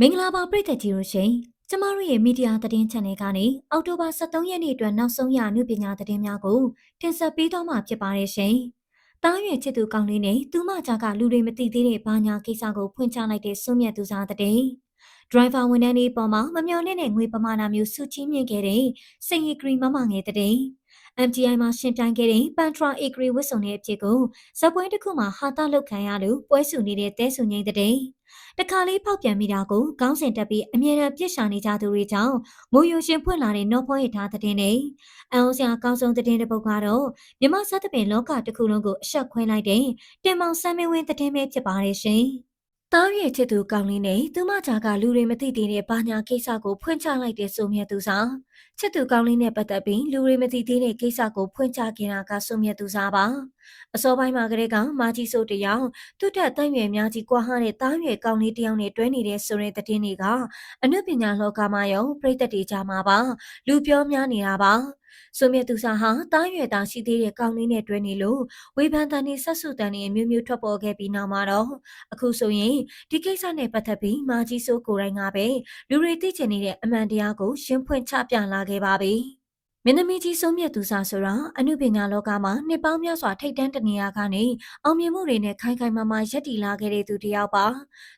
မင်္ဂလာပါပရိသတ်ကြီးတို့ရှင်ကျမတို့ရဲ့မီဒီယာသတင်း channel ကနေအောက်တိုဘာ23ရက်နေ့အတွက်နောက်ဆုံးရအမှုပညာသတင်းများကိုတင်ဆက်ပေးတော့မှာဖြစ်ပါတယ်ရှင်။တားရွယ်ချစ်သူကောင်းလေးနဲ့သူမကြားကလူတွေမသိသေးတဲ့ဘာညာကိစ္စကိုဖွင့်ချလိုက်တဲ့စွန့်မြတ်သူစားတဲ့ဒရိုင်ဘာဝန်ထမ်းလေးပေါ်မှာမမျော်လင့်တဲ့ငွေပမာဏမျိုးစုချင်းမြင့်ခဲ့တဲ့စိန်ရီဂရီမမငယ်တဲ့ MTI မှာရှင်ပြိုင်ခဲ့တဲ့ပန်ထရာအေဂရီဝစ်စုံတဲ့အဖြစ်ကိုဇပွဲတစ်ခုမှာဟာတာလောက်ခံရလို့ပွဲစုနေတဲ့တဲစုငိမ့်တဲ့တခါလေးဖောက်ပြန်မိတာကိုခေါင်းစဉ်တက်ပြီးအမြဲတမ်းပြစ်ရှာနေကြသူတွေကြောင့်မိုးယိုရှင်ဖွင့်လာတဲ့နော်ဖွင့်ရထားတဲ့နဲ့အအောင်စရာအကောင်းဆုံးတဲ့တစ်ပုဒ်ကတော့မြမဆက်တဲ့ပင်လောကတစ်ခုလုံးကိုအဆက်ခွဲလိုက်တဲ့တင်မောင်ဆမ်းမင်းဝင်းတဲ့ပဲဖြစ်ပါတယ်ရှင်။ တားရဲ့ချစ်သူကောင်းလေးနဲ့သူမကြားကလူတွေမသိသေးတဲ့ဘာညာကိစ္စကိုဖွင့်ချလိုက်တဲ့ဆိုမြတ်သူစားချစ်သူကောင်းလေးနဲ့ပတ်သက်ပြီးလူတွေမသိသေးတဲ့ကိစ္စကိုဖွင့်ချခဲ့တာကဆိုမြတ်သူစားပါအစောပိုင်းမှာကလေးကမာကြီးဆိုတယောက်သူ့တက်တန့်ရွယ်များကြီးကွာဟတဲ့တားရွယ်ကောင်းလေးတယောက်နဲ့တွဲနေတဲ့ဆိုတဲ့သတင်းတွေကအနုပညာလောကမှာရောပြိတ္တတွေကြားမှာပါလူပြောများနေတာပါ ဆိုမြတ်သူစာဟာတားရွယ်သားရှိသေးတဲ့ကောင်းလေးနဲ့တွဲနေလို့ဝေဖန်တန်နေဆက်စုတန်နေအမျိုးမျိုးထွက်ပေါ်ခဲ့ပြီးနောက်မှာတော့အခုဆိုရင်ဒီကိစ္စနဲ့ပတ်သက်ပြီးမာကြီးဆိုးကိုယ်တိုင်ကပဲလူတွေသိချင်နေတဲ့အမှန်တရားကိုရှင်းဖွင့်ချပြလာခဲ့ပါပြီ။မင်းသမီးကြီးဆုံးမြတ်သူစားဆိုတာအမှုပညာလောကမှာနှစ်ပေါင်းများစွာထိတ်တန်းတနေရာကနေအောင်မြင်မှုတွေနဲ့ခိုင်ခိုင်မာမာရပ်တည်လာခဲ့တဲ့သူတစ်ယောက်ပါ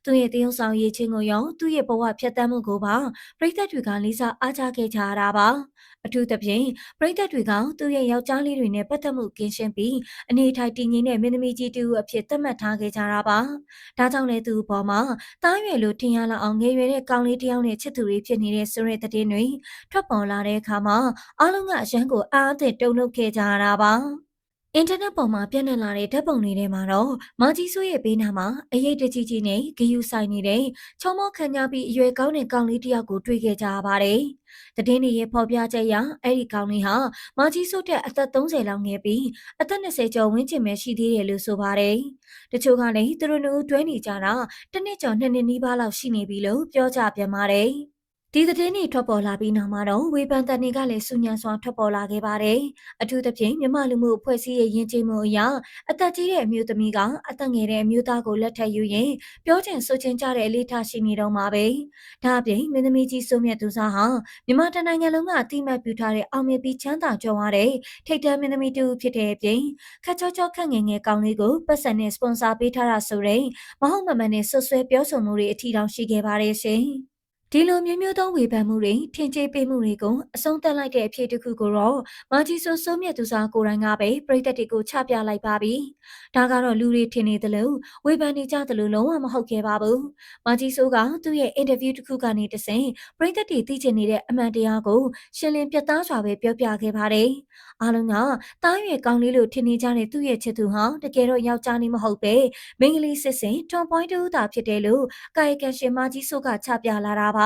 သူရဲ့တရုပ်ဆောင်ရည်ချင်းကိုရောသူ့ရဲ့ဘဝဖြတ်သန်းမှုကိုပါပရိသတ်တွေကလေးစားအားကြခဲ့ကြရတာပါ အထူးသဖြင့်ပရိသတ်တွေကသူ့ရဲ့ယောက်ျားလေးတွေနဲ့ပတ်သက်မှုကင်းရှင်းပြီးအနေထိုင်တည်ငြိမ်တဲ့မင်းသမီးကြီးတူအဖြစ်သတ်မှတ်ထားခဲ့ကြတာပါဒါကြောင့်လည်းသူ့ဘောမှာတားရွယ်လို့ထင်ရလောက်အောင်ငယ်ရွယ်တဲ့ကောင်လေးတစ်ယောက်နဲ့ချစ်သူတွေဖြစ်နေတဲ့ဆိုတဲ့တဲ့တွေထွက်ပေါ်လာတဲ့အခါမှာအားလုံးကအရန်ကိုအားအသင့်တုံ့လုပ်ခဲ့ကြရတာပါ အင်တာနက်ပေါ်မှာပြန့်နှံ့လာတဲ့ဓာတ်ပုံတွေထဲမှာတော့မာကြီးဆိုးရဲ့ဘေးနားမှာအရေးတကြီးကြီးနဲ့ဂယူဆိုင်နေတဲ့ချောမောခံကြပြီးအရွယ်ကောင်းတဲ့ကောင်လေးတစ်ယောက်ကိုတွေ့ခဲ့ကြရပါတယ်။တည်င်းတွေရဲ့ဖော်ပြချက်အရအဲ့ဒီကောင်လေးဟာမာကြီးဆိုးတဲ့အသက်30လောက်ငယ်ပြီးအသက်20ကျော်ဝန်းကျင်ပဲရှိသေးတယ်လို့ဆိုပါတယ်။တချို့ကလည်းသူတို့နှစ်ဦးတွဲနေကြတာတစ်နှစ်ကျော်နှစ်နှစ်နီးပါးလောက်ရှိနေပြီလို့ပြောကြပြန်ပါတယ်။ ဒီသတင်းတွေထွက်ပေါ်လာပြီးနောက်မှာတော့ဝေဖန်တန်တွေကလည်းစူညံစွာထွက်ပေါ်လာခဲ့ပါတယ်။အထူးသဖြင့်မြမလူမှုအဖွဲ့အစည်းရဲ့ယဉ်ကျေးမှုအရအသက်ကြီးတဲ့အမျိုးသမီးကအသက်ငယ်တဲ့အမျိုးသားကိုလက်ထပ်ယူရင်ပြောချင်ဆိုချင်ကြတဲ့အလေးထားရှိနေတော့မှာပဲ။ဒါအပြင်မင်းသမီးကြီးစိုးမြတ်သူစားဟာမြမတနိုင်ငံလုံးကအတိမတ်ပြုထားတဲ့အောင်မြင်ပြီးချမ်းသာကြွယ်ဝတဲ့ထိတ်တန်းမင်းသမီးတူဖြစ်တဲ့အပြင်ခက်ချောချောခက်ငယ်ငယ်ကောင်းလေးကိုပတ်စံနဲ့စပွန်ဆာပေးထားတာဆိုရင်မဟုတ်မမှန်နဲ့ဆွဆွဲပြောဆိုမှုတွေအထီတောင်ရှိခဲ့ပါတယ်ရှင်။ ဒီလိုမျိုးမျိုးသောဝေဖန်မှုတွေထင်ကြေးပေးမှုတွေကိုအဆုံးသတ်လိုက်တဲ့အဖြစ်တစ်ခုကိုတော့မာဂျီဆိုဆိုမြတ်သူစားကိုယ်တိုင်ကပဲပြည်သက်တွေကိုချပြလိုက်ပါပြီ။ဒါကတော့လူတွေထင်နေသလိုဝေဖန်နေကြသလိုလုံးဝမဟုတ်ခဲ့ပါဘူး။မာဂျီဆိုကသူ့ရဲ့အင်တာဗျူးတစ်ခုကနေတဆင့်ပြည်သက်တွေသိချင်နေတဲ့အမှန်တရားကိုရှင်းလင်းပြသစွာပဲပြောပြခဲ့ပါတယ်။အားလုံးကတားရွယ်ကောင်းလေးလို့ထင်နေကြတဲ့သူ့ရဲ့ချစ်သူဟာတကယ်တော့ယောက်ျားလေးမဟုတ်ပဲမိန်းကလေးစစ်စင်ထွန်ပွိုင်းတူတာဖြစ်တယ်လို့ကာယကံရှင်မာဂျီဆိုကချပြလာတာပါ။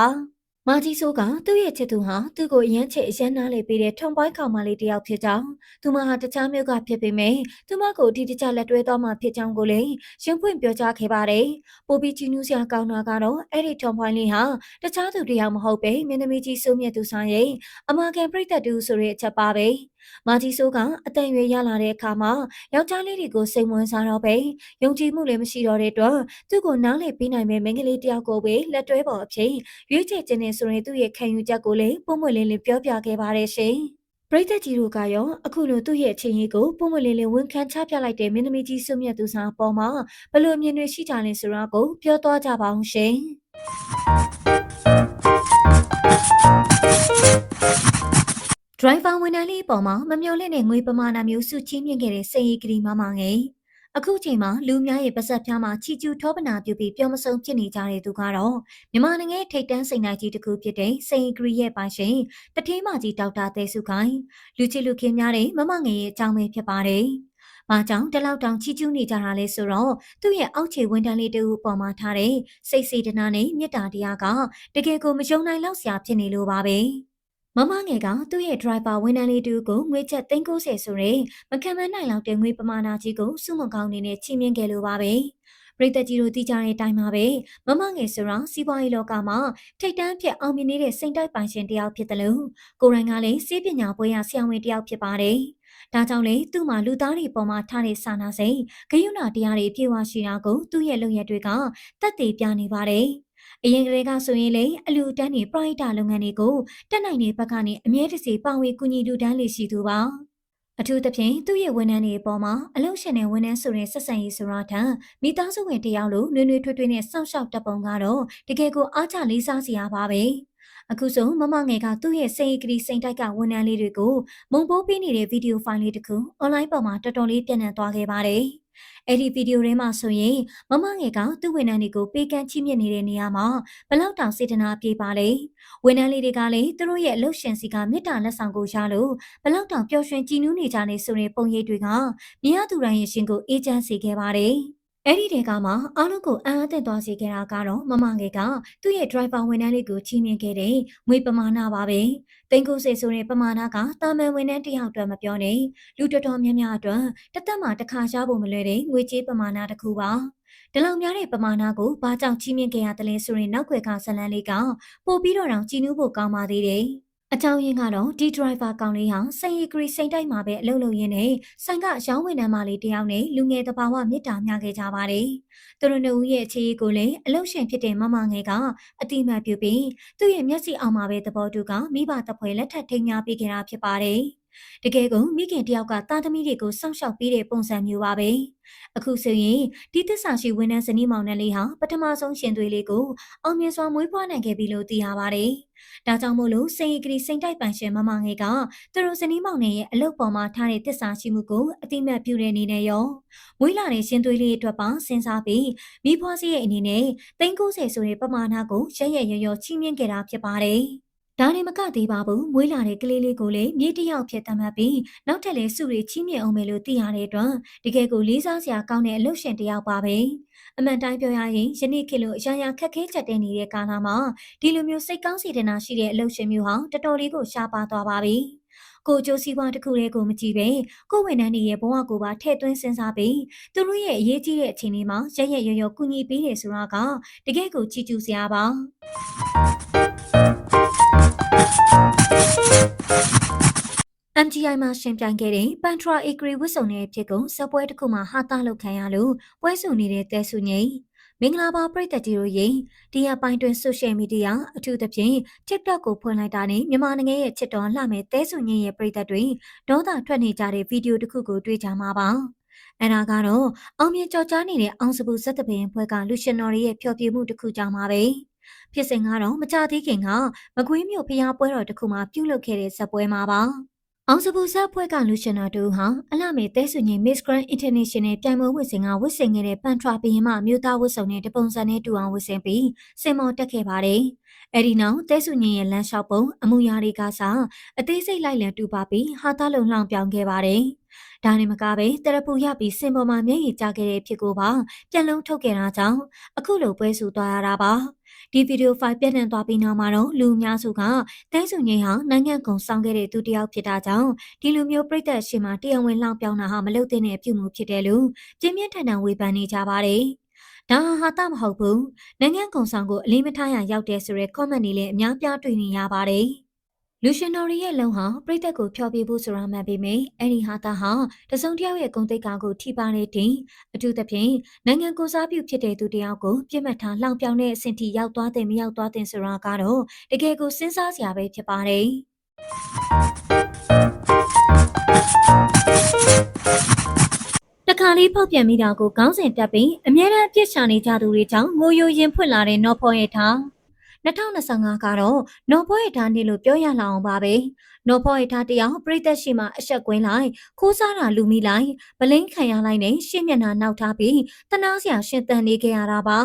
မာကြီးဆိုးကသူ့ရဲ့ချစ်သူဟာသူ့ကိုအရန်ချစ်အရန်နားလေပေးတဲ့ထုံပွိုင်းကောင်မလေးတယောက်ဖြစ်ကြောင်းသူမဟာတခြားမျိုးကဖြစ်ပေမဲ့သူမကိုဒီတခြားလက်တွဲတော့မှဖြစ်ကြောင်းကိုလည်းရှင်းဖွင့်ပြောကြားခဲ့ပါတယ်။ပိုပီချီနူးစရာကောင်းတာကတော့အဲ့ဒီထုံပွိုင်းလေးဟာတခြားသူတယောက်မဟုတ်ပဲမင်းသမီးကြီးဆိုးမြတ်သူဆိုင်ရဲ့အမကန်ပြိတ္တတူဆိုတဲ့အချက်ပါပဲ။ မာကြီးဆိုးကအတန်ရွယ်ရလာတဲ့အခါမှာယောက်ျားလေးတွေကိုစိတ်ဝင်စားတော့ပဲယုံကြည်မှုလည်းမရှိတော့တဲ့အတွက်သူ့ကိုနားလည်ပေးနိုင်မဲ့မိန်းကလေးတယောက်ကိုပဲလက်တွဲပေါ်အဖြစ်ရွေးချယ်ခြင်းနဲ့ဆိုရင်သူ့ရဲ့ခံယူချက်ကိုလည်းပုံမွေလင်းလင်းပြောပြခဲ့ပါတယ်ရှင်ပရိသတ်ကြီးတို့ကရောအခုလိုသူ့ရဲ့အချင်းကြီးကိုပုံမွေလင်းလင်းဝန်ခံချပြလိုက်တဲ့မင်းသမီးကြီးစွမြတ်သူစာအပေါ်မှာဘလို့အမြင်တွေရှိကြလဲဆိုတာကိုပြောသွားကြပါအောင်ရှင် ဒရိုင်ဗာဝန်ထမ်းလေးပေါ်မှာမမျော်လင့်တဲ့ငွေပမာဏမျိုးစုချင်းမြင့်ခဲ့တဲ့စိန်ရီကရီမမငယ်အခုချိန်မှာလူများရဲ့ပါဆက်ဖြားမှာချီကျူးထောပနာပြုပြီးပြောမဆုံးဖြစ်နေကြတဲ့သူကတော့မြန်မာနိုင်ငံထိတ်တန်းစိန်နိုင်ကြီးတစ်ခုဖြစ်တဲ့စိန်ဂရီရဲ့ပိုင်ရှင်တထေးမကြီးဒေါက်တာသဲစုခိုင်လူချစ်လူခင်များတဲ့မမငယ်ရဲ့အကြောင်းပဲဖြစ်ပါတယ်။မကြောင်တလောက်တောင်ချီကျူးနေကြတာလဲဆိုတော့သူ့ရဲ့အောက်ခြေဝန်တန်းလေးတူပေါ်မှာထားတဲ့စိတ်စေတနာနဲ့မေတ္တာတရားကတကယ်ကိုမယုံနိုင်လောက်စရာဖြစ်နေလို့ပါပဲ။ မမငယ်ကသူ့ရဲ့ driver ဝန်ထမ်းလေးတူကိုငွေချက်390ဆိုရင်မခံမနိုင်လောက်တဲ့ငွေပမာဏကြီးကိုစုမကောင်းနေနဲ့ချီးမြှင့်ခဲ့လိုပါပဲ။ပြည်သက်ကြီးတို့သိကြတဲ့အတိုင်းပါပဲမမငယ်ဆိုတာစီးပွားရေးလောကမှာထိတ်တန်းဖြစ်အောင်မြင်နေတဲ့စိန်တိုက်ပိုင်ရှင်တယောက်ဖြစ်တယ်လို့ကိုရိုင်းကလည်းစီးပညာပွဲရဆရာဝန်တယောက်ဖြစ်ပါတယ်။ဒါကြောင့်လေသူ့မှာလူသားတွေပေါ်မှာထားတဲ့စာနာစိတ်ဂယုဏတရားတွေပြေဝရှိတာကိုသူ့ရဲ့လုပ်ရက်တွေကတတ်သိပြနေပါတယ်။ အရင်ကတည်းကဆိုရင်လေအလူတန်းနေပရိုက်တာလုပ်ငန်းတွေကိုတက်နိုင်တဲ့ဘက်ကနေအမြဲတစေပါဝင်ကူညီလူတန်းလေးရှိသူပါအထူးသဖြင့်သူ့ရဲ့ဝန်ထမ်းတွေအပေါ်မှာအလုံရှင်တဲ့ဝန်ထမ်းဆိုတဲ့ဆက်ဆံရေးဆိုတာထက်မိသားစုဝင်တယောက်လိုနှွေးနှွေးထွေးထွေးနဲ့စောင့်ရှောက်တပ်ပုံကတော့တကယ်ကိုအားချလေးစားစရာပါပဲအခုဆိုမမငယ်ကသူ့ရဲ့စိတ်ကလေးစိတ်တိုက်ကဝန်ထမ်းလေးတွေကိုမုံပိုးပေးနေတဲ့ဗီဒီယိုဖိုင်လေးတစ်ခုအွန်လိုင်းပေါ်မှာတော်တော်လေးပြန့်နှံ့သွားခဲ့ပါတယ်။ အဲ့ဒီဗီဒီယိုထဲမှာဆိုရင်မမငယ်ကသူ့ဝန်ထမ်းတွေကိုပေးကမ်းချိမြင့်နေတဲ့နေရာမှာဘလောက်တောင်စေတနာပြေပါလဲဝန်ထမ်းလေးတွေကလည်းသူတို့ရဲ့အလုပ်ရှင်စီကမေတ္တာလက်ဆောင်ကိုရလို့ဘလောက်တောင်ပျော်ရွှင်ကြည်နူးနေကြနေဆိုတဲ့ပုံရိပ်တွေကမြင်ရသူတိုင်းရဲ့ရှင်ကိုအေးချမ်းစေခဲ့ပါတယ် အဲ့ဒီတဲကမှအားလုံးကိုအံ့အားသင့်သွားစေခဲ့တာကတော့မမငယ်ကသူ့ရဲ့ driver ဝန်ထမ်းလေးကိုချီးမြှင့်ခဲ့တဲ့ငွေပမာဏပါပဲ။တိန်ကိုစေဆိုတဲ့ပမာဏကတာမန်ဝန်ထမ်းတစ်ယောက်အတွက်မပြောနဲ့လူတော်တော်များများအတွက်တသက်မှာတစ်ခါရဖို့မလွယ်တဲ့ငွေကြေးပမာဏတစ်ခုပါ။ဒီလောက်များတဲ့ပမာဏကိုဘာကြောင့်ချီးမြှင့်ခဲ့ရသလဲဆိုရင်နောက်ွယ်ကဇလန်းလေးကပို့ပြီးတော့တောင်ကြည်နူးဖို့ကောင်းပါသေးတယ်။ အကြောင်းရင်းကတော့ဒီ driver ကောင်လေးဟာစိန်ရီဂရီစိန်တိုက်မှာပဲအလုပ်လုပ်ရင်းနဲ့ဆိုင်ကရောင်းဝန်ထမ်းမလေးတယောက်နဲ့လူငယ်တဘာဝမြစ်တာမျှခဲ့ကြပါတယ်။သူတို့နှစ်ဦးရဲ့အခြေအကိုလည်းအလုပ်ရှင်ဖြစ်တဲ့မမငယ်ကအတိမတ်ပြုပြီးသူ့ရဲ့မျက်စိအောင်မှာပဲသဘောတူကမိဘတပွဲလက်ထပ်ထိန်များပေးခဲ့တာဖြစ်ပါတယ်။ တကယ်ကမိခင်တယောက်ကတာသမီတွေကိုစောင့်ရှောက်ပေးတဲ့ပုံစံမျိုးပါပဲ။အခုဆိုရင်ဒီသစ္စာရှိဝန်ထမ်းဇနီးမောင်နှံလေးဟာပထမဆုံးရှင်သွေးလေးကိုအောင်မြင်စွာမွေးဖွားနိုင်ခဲ့ပြီလို့သိရပါတယ်။ဒါကြောင့်မို့လို့စိန်ကလေးစိန်တိုက်ပန်ရှင်မမငယ်ကသူတို့ဇနီးမောင်နှံရဲ့အလုပ်ပေါ်မှာထားတဲ့တစ္ဆာရှိမှုကိုအတိမတ်ပြုတဲ့အနေနဲ့ရောမွေးလာတဲ့ရှင်သွေးလေးအတွက်ပါစဉ်းစားပြီးမိဖွားစီရဲ့အနေနဲ့သိန်း90ဆိုတဲ့ပမာဏကိုရရရရချီးမြှင့်ခဲ့တာဖြစ်ပါတယ်။ ဒါနဲ့မကသေးပါဘူးမွေးလာတဲ့ကလေးလေးကိုလည်းမြေတယောက်ဖြစ်သတ်မှတ်ပြီးနောက်ထပ်လည်းစုတွေချီးမြှင့်အောင်မယ်လို့သိရတဲ့အတွက်တကယ်ကိုလေးစားစရာကောင်းတဲ့အလုပ်ရှင်တယောက်ပါပဲ။အမှန်တိုင်းပြောရရင်ယနေ့ခေတ်လိုအရာရာခက်ခဲချက်တဲနေတဲ့ကာလမှာဒီလိုမျိုးစိတ်ကောင်းစေတနာရှိတဲ့အလုပ်ရှင်မျိုးဟာတော်တော်လေးကိုရှားပါသွားပါပြီ။ကိုကျိုးစည်းပွားတစ်ခုတည်းကိုမကြည့်ပဲကိုဝန်ထမ်းတွေရဲ့ဘဝကိုပါထည့်သွင်းစဉ်းစားပြီးသူတို့ရဲ့အရေးကြီးတဲ့အချိန်လေးမှာရရရရကူညီပေးတယ်ဆိုတာကတကယ်ကိုချီးကျူးစရာပါ။ MGI မှာရှင်ပြိုင်ခဲ့တဲ့ Pantra Acre ဝစ်စုံတဲ့ဖြစ်ကုန်စပွဲတစ်ခုမှာဟာတာလောက်ခံရလို့ပွဲစုနေတဲ့တဲစုငိမ့်မင်္ဂလာပါပရိသတ်ကြီးတို့ရေဒီအပိုင်းတွင်ဆိုရှယ်မီဒီယာအထူးသဖြင့် TikTok ကိုဖွင့်လိုက်တာနဲ့မြန်မာနိုင်ငံရဲ့ချစ်တော်လှမဲ့တဲစုငိမ့်ရဲ့ပရိသတ်တွေဒေါသထွက်နေကြတဲ့ဗီဒီယိုတစ်ခုကိုတွေ့ကြမှာပါအဲဒါကတော့အောင်မြင်ကြော်ကြားနေတဲ့အောင်စပူစက်တပင်ဖွဲ့ကလူရှင်တော်ရဲ့ဖျော်ဖြေမှုတစ်ခုကြောင့်ပါပဲ ဖြစ်စဉ်ကတော့မကြသေးခင်ကမကွေးမြို့ဖျားပွဲတော်တစ်ခုမှာပြုလုပ်ခဲ့တဲ့ဇက်ပွဲမှာပါအောင်စပူဆက်ဖွဲ့ကလူရှင်တော်တူဟာအလှမေတဲဆွညင် Miss Grand International ပြိုင်ပွဲဝစ်စင်ကဝစ်စင်ခဲ့တဲ့ပန်ထရာဘရင်မမြို့သားဝစ်စုံနဲ့တပုံစံနဲ့တူအောင်ဝစ်စင်ပြီးစင်မော်တက်ခဲ့ပါတယ်။အဲဒီနောက်တဲဆွညင်ရဲ့လမ်းလျှောက်ပုံအမှုရာတွေကစားအသေးစိတ်လိုက်လံတူပါပြီးဟာသားလုံလှောင်ပြောင်းခဲ့ပါတယ်။ ဒါနဲ့မကပဲတရပူရပြီးစင်ပေါ်မှာမျက်ရည်ကျခဲ့တဲ့ဖြစ်ကိုပါပြန်လုံးထုတ်ခဲ့တာကြောင့်အခုလိုပွဲဆူသွားရတာပါ။ဒီဗီဒီယိုဖိုင်ပြန့်နှံ့သွားပြီးနောက်မှာတော့လူအများစုကတဲစုငိမ့်ဟာနိုင်ငံကုန်ဆောင်ခဲ့တဲ့သူတစ်ယောက်ဖြစ်တာကြောင့်ဒီလူမျိုးပြည်သက်ရှင်မှာတရားဝင်လှောင်ပြောင်းတာဟာမလုပ်သင့်တဲ့အပြုမှုဖြစ်တယ်လို့ပြင်းပြင်းထန်ထန်ဝေဖန်နေကြပါတယ်။ဒါဟာဟာတမဟုတ်ဘူး။နိုင်ငံကုန်ဆောင်ကိုအလေးမထားရရောက်တဲ့ဆိုရဲ comment တွေလည်းအများပြားတွေ့နေရပါတယ်။ လူရှင်တော်ရဲ့လုံဟာပြိသက်ကိုဖျော်ပြဖို့ဆိုတာမှန်ပေမယ့်အဲ့ဒီဟာတာဟာတစုံတစ်ယောက်ရဲ့ဂုဏ်သိက္ခာကိုထိပါတဲ့တင်အထူးသဖြင့်နိုင်ငံကိုစားပြုဖြစ်တဲ့သူတစ်ယောက်ကိုပြစ်မှတ်ထားလှောင်ပြောင်တဲ့အဆင့်ထိရောက်သွားတဲ့မရောက်သွားတဲ့ဆိုတာကတော့တကယ်ကိုစဉ်းစားစရာပဲဖြစ်ပါတယ်တခါလေးဖောက်ပြန်မိတာကိုကောင်းစဉ်တက်ပြီးအမြဲတမ်းပြစ်ချနေကြသူတွေကြောင့်ငိုယိုရင်ဖွင့်လာတဲ့နော်ဖော်ရဲ့ထား 2025ကတော့နော်ဖောရထားနေလို့ပြောရလာအောင်ပါပဲနော်ဖောရထားတယောက်ပြိသက်ရှိမှအဆက်ကွင်းလိုက်ခိုးစားတာလူမိလိုက်ဗလိန်ခံရလိုက်နဲ့ရှင်းမျက်နှာနောက်ထားပြီးတနာစရာရှင်းတန်နေခဲ့ရတာပါ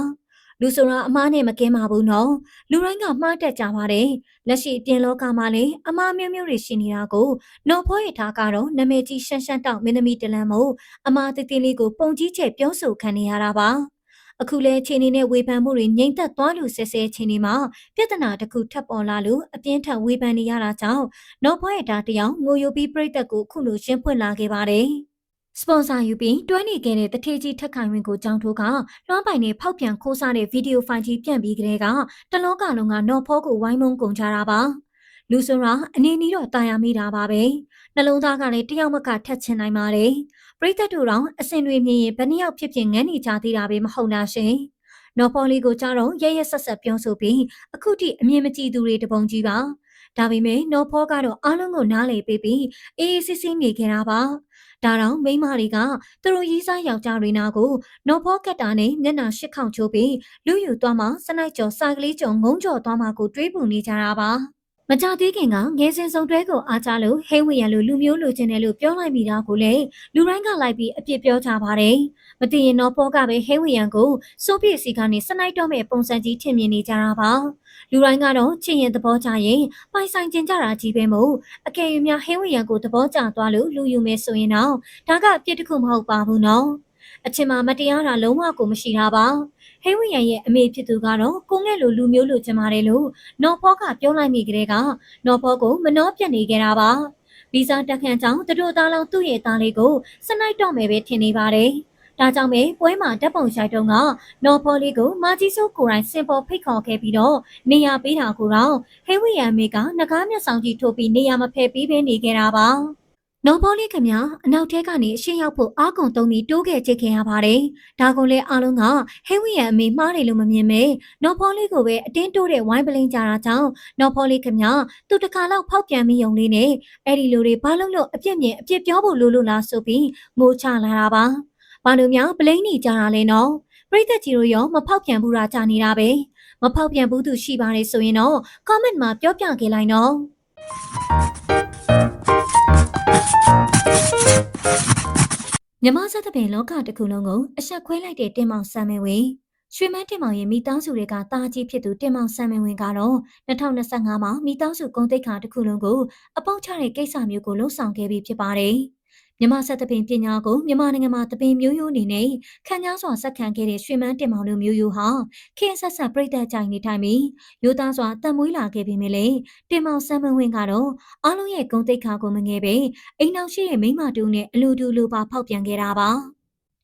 လူဆိုတာအမားနဲ့မကင်းပါဘူးနော်လူတိုင်းကမှားတတ်ကြပါတယ်လက်ရှိအပြင်လောကမှာလည်းအမားမျိုးမျိုးတွေရှိနေတာကိုနော်ဖောရထားကတော့နာမည်ကြီးရှန်ရှန်တောက်မင်းသမီးတလန်မို့အမားတည်တည်လေးကိုပုံကြီးချက်ပြောဆိုခံနေရတာပါ အခုလဲခြေနေနဲ့ဝေဖန်မှုတွေငြိမ်သက်သွားလို့ဆဲဆဲခြေနေမှာပြဿနာတစ်ခုထပ်ပေါ်လာလို့အပြင်းထန်ဝေဖန်နေရတာကြောင့်နောက်ဖွဲ့တာတယောက်ငိုယိုပြီးပြိတက်ကိုခုလိုရှင်းဖွင့်လာခဲ့ပါတယ်။စပွန်ဆာယူပြီးတွဲနေခဲ့တဲ့တထေးကြီးထက်ခိုင်ဝင်းကိုကြောင်းထိုးကလွှမ်းပိုင်နဲ့ဖောက်ပြန်ခိုးစားတဲ့ဗီဒီယိုဖိုင်ကြီးပြန့်ပြီးကလေးကတလောကလုံးကနော်ဖောကိုဝိုင်းမုန်းကုန်ကြတာပါ။လူဆိုတာအနေနီးတော့တာယာမိတာပါပဲနှလုံးသားကလည်းတယောက်မကထက်ချင်နိုင်ပါတယ် ပရိသတ်တို့တော့အစင်တွေမြင်ရင်ဘယ်နှယောက်ဖြစ်ဖြစ်ငန်းနေကြသေးတာပဲမဟုတ်လားရှင်နော်ဖော်လေးကိုကြတော့ရရဆက်ဆက်ပြောဆိုပြီးအခုထိအမြင်မကြည့်သူတွေတပုံကြီးပါဒါပေမဲ့နော်ဖောကတော့အားလုံးကိုနားလည်ပေးပြီးအေးအေးဆေးဆေးနေခဲ့တာပါဒါတော့မိန်းမတွေကသူတို့ရီးစားယောက်ျားတွေနာကိုနော်ဖောကတ်တာနဲ့မျက်နှာရှစ်ခေါင်ချိုးပြီးလူယူသွားမှစနိုက်ကျော်စာကလေးကျော်ငုံကျော်သွားမှကိုတွေးပူနေကြတာပါ မကြသေးခင်ကငယ်စဉ်စုံတွဲကိုအားကြလို့ဟိဝီရန်လိုလူမျိုးလိုချင်တယ်လို့ပြောလိုက်မိတာကိုလေလူတိုင်းကလိုက်ပြီးအပြစ်ပြောကြပါတယ်မသိရင်တော့ပေါ်ကပဲဟိဝီရန်ကိုစိုးပြည့်စီကနေစနိုက်တော့မဲ့ပုံစံကြီးထင်မြင်နေကြတာပါလူတိုင်းကတော့ချင်ရင်သဘောကျရင်ပိုင်ဆိုင်ကျင်ကြတာကြီးပဲမို့အကယ်၍များဟိဝီရန်ကိုသဘောကျသွားလို့လူယူမယ်ဆိုရင်တော့ဒါကအပြစ်တစ်ခုမဟုတ်ပါဘူးနော်အချင်းမမတရားတာလုံးဝကိုမရှိတာပါ ဟိဝီရန်ရဲ့အမေဖြစ်သူကတော့ကိုငဲ့လိုလူမျိုးလိုချင်ပါတယ်လို့နော်ဖောကပြောလိုက်မိကြတဲ့ကနော်ဖောကိုမနှောပြတ်နေကြတာပါဗီဇာတက်ခန့်ကြောင့်သူတို့သားလုံးသူ့ရဲ့သားလေးကိုစနိုက်တော့မယ်ပဲထင်နေပါတယ်ဒါကြောင့်ပဲပွဲမှာတပ်ပုံဆိုင်တုံးကနော်ဖော်လေးကိုမာကြီးစိုးကိုယ်တိုင်စင်ပေါ်ဖိတ်ခေါ်ခဲ့ပြီးတော့နေရာပေးတာကိုတော့ဟဲဝီယန်မေကငကားမျက်ဆောင်ကြီးထိုးပြီးနေရာမဖယ်ပေးဘဲနေခဲ့တာပါ နော်ဖော်လေးခင်ဗျာအနောက်ထဲကနေအရှင်းရောက်ဖို့အာကုံတုံးပြီးတိုးခဲ့ချစ်ခင်ရပါတယ်ဒါကိုလည်းအားလုံးကဟဲဝီယန်အမေမှားတယ်လို့မမြင်မဲနော်ဖော်လေးကိုပဲအတင်းတိုးတဲ့ဝိုင်းပလင်းကြတာကြောင့်နော်ဖော်လေးခင်ဗျာသူတခါတော့ဖောက်ပြန်ပြီးယုံလေးနဲ့အဲ့ဒီလိုတွေဘာလို့လို့အပြစ်မြင်အပြစ်ပြောဖို့လိုလို့လားဆိုပြီးငိုချလာတာပါဘာလို့များပလိန်နေကြတာလဲနော်ပရိသတ်ကြီးတို့ရောမဖောက်ပြန်ဘူးတာကြာနေတာပဲမဖောက်ပြန်ဘူးသူရှိပါတယ်ဆိုရင်တော့ comment မှာပြောပြခဲ့လိုက်နော် မြမဆက်တဲ့ပင်လောကတစ်ခုလုံးကိုအဆက်ခွဲလိုက်တဲ့တင်မောင်ဆမ်မဲဝေရွှေမန်းတင်မောင်ရဲ့မိသားစုတွေကတာကြီးဖြစ်သူတင်မောင်ဆမ်မဲဝင်ကတော့2025မှာမိသားစုဂုံတိတ်ခါတစ်ခုလုံးကိုအပေါက်ချတဲ့ကိစ္စမျိုးကိုလှုံ့ဆော်ခဲ့ပြီးဖြစ်ပါတယ်။ မြမဆက်သပင်ပညာကိုမြန်မာနိုင်ငံမှာသပင်မျိုးရိုးအနေနဲ့ခံကြားစွာဆက်ခံခဲ့တဲ့ရွှေမန်းတင်မောင်တို့မျိုးရိုးဟာခင်ဆက်ဆက်ပြိတ္တကြိုင်နေထိုင်ပြီးရိုးသားစွာတန်မွေးလာခဲ့ပေမဲ့လေတင်မောင်ဆမ်းမဝင်းကတော့အားလုံးရဲ့ဂုံတိတ်ခါကိုမငယ်ပဲအိမ်နောက်ရှိတဲ့မိမတူနဲ့အလူတူလူပါဖောက်ပြန်ခဲ့တာပါ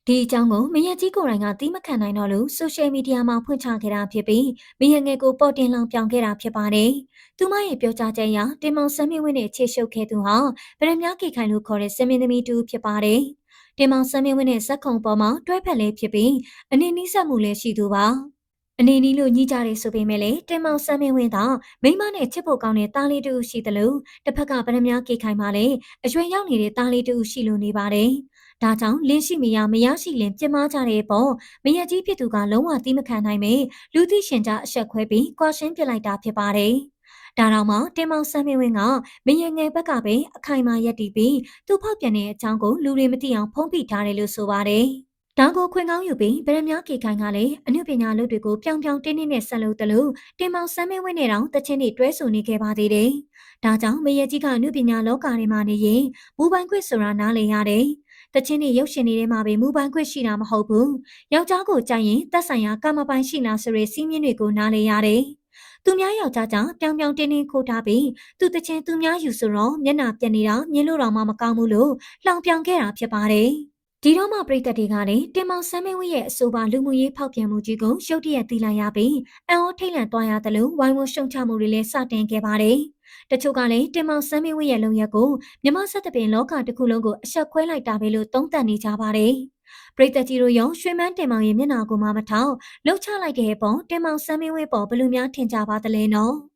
ဒီအကြောင်းကိုမယက်ကြီးကိုယ်တိုင်ကသိမခံနိုင်တော့လို့ဆိုရှယ်မီဒီယာမှာဖွင့်ချခဲ့တာဖြစ်ပြီးမယက်ငယ်ကိုပေါ်တင်လောင်ပြောင်ခဲ့တာဖြစ်ပါတယ်။သူမရဲ့ပြောကြားချက်အရတင်မောင်ဆမ်းမင်းဝင်းနဲ့ချေရှုပ်ခဲ့သူဟာဗရမ ्या ကေခိုင်လို့ခေါ်တဲ့ဆမင်းသမီးတူဖြစ်ပါတယ်။တင်မောင်ဆမ်းမင်းဝင်းနဲ့ဇက်ခုံပေါ်မှာတွဲဖက်လေးဖြစ်ပြီးအနေနီးစပ်မှုလည်းရှိသူပါ။အနေနီလို့ညှိကြတယ်ဆိုပေမဲ့လေတင်မောင်ဆမ်းမင်းဝင်းကမိမနဲ့ချစ်ဖို့ကောင်းတဲ့တားလေးတူရှိတယ်လို့တစ်ဖက်ကဗရမ ्या ကေခိုင်မှာလည်းအရွယ်ရောက်နေတဲ့တားလေးတူရှိလို့နေပါတယ်။ ဒါကြောင့်လင်းရှိမရမရရှိလင်ပြမကြတဲ့ပေါ့မရကြီးဖြစ်သူကလုံးဝသီးမခံနိုင်မေလူသိရှင်ကြအဆက်ခွဲပြီးကွာရှင်းပြလိုက်တာဖြစ်ပါတယ်။ဒါတော့မှတင်မောင်ဆန်းမင်းဝင်းကမရငယ်ဘက်ကပဲအခိုင်အမာရက်တည်ပြီးသူဖောက်ပြန်တဲ့အကြောင်းကိုလူတွေမသိအောင်ဖုံးဖိထားတယ်လို့ဆိုပါတယ်။ဒါကိုခွင်ကောင်းယူပြီးဗရမ ्या ကေခိုင်ကလည်းအနုပညာလုပ်တွေကိုပြောင်ပြောင်တင်းတင်းနဲ့ဆက်လုပ်တယ်လို့တင်မောင်ဆန်းမင်းဝင်းနဲ့တောင်တချင်းတွေတွဲဆိုနေခဲ့ပါသေးတယ်။ဒါကြောင့်မရကြီးကအနုပညာလောကထဲမှာနေရင်မူပိုင်ခွင့်ဆိုတာနားလည်ရတယ်။ တချင်းတွေရုပ်ရှင်တွေထဲမှာပဲမူပိုင်ခွင့်ရှိတာမဟုတ်ဘူး။ယောက်ျားကိုကြိုက်ရင်တက်ဆိုင်ရာကာမပိုင်ရှိလားဆိုတဲ့စီးမြင့်တွေကိုနားလေရတယ်။သူများယောက်ျားကြောင့်ပြောင်ပြောင်တင်းတင်းခိုးထားပြီးသူတချင်းသူများယူဆိုတော့မျက်နှာပြက်နေတာမြင်လို့တော့မှမကောင်းဘူးလို့လှောင်ပြောင်ခဲ့တာဖြစ်ပါတယ်။ဒီတော့မှပြည်သက်တွေကလည်းတင်မောင်ဆမ်းမင်းဝင်းရဲ့အဆိုပါလူမှုရေးဖောက်ပြန်မှုကြီးကိုရုတ်တရက်သိလိုက်ရပြီးအံ့ဩထိတ်လန့်သွားရတယ်လို့ဝိုင်းဝန်းရှုံချမှုတွေလည်းစတင်ခဲ့ပါတယ်။ တချို့ကလည်းတင်မောင်ဆမ်းမင်းဝင်းရဲ့လုံရက်ကိုမြမဆက်တဲ့ပင်လောကတစ်ခုလုံးကိုအဆက်ခွဲလိုက်တာပဲလို့သုံးသပ်နေကြပါတယ်ပရိသတ်ကြီးတို့ရောရွှေမန်းတင်မောင်ရဲ့မျက်နှာကိုမှမထောက်လှုပ်ချလိုက်တဲ့ပုံတင်မောင်ဆမ်းမင်းဝင်းပေါ်ဘယ်လိုများထင်ကြပါသလဲနော်။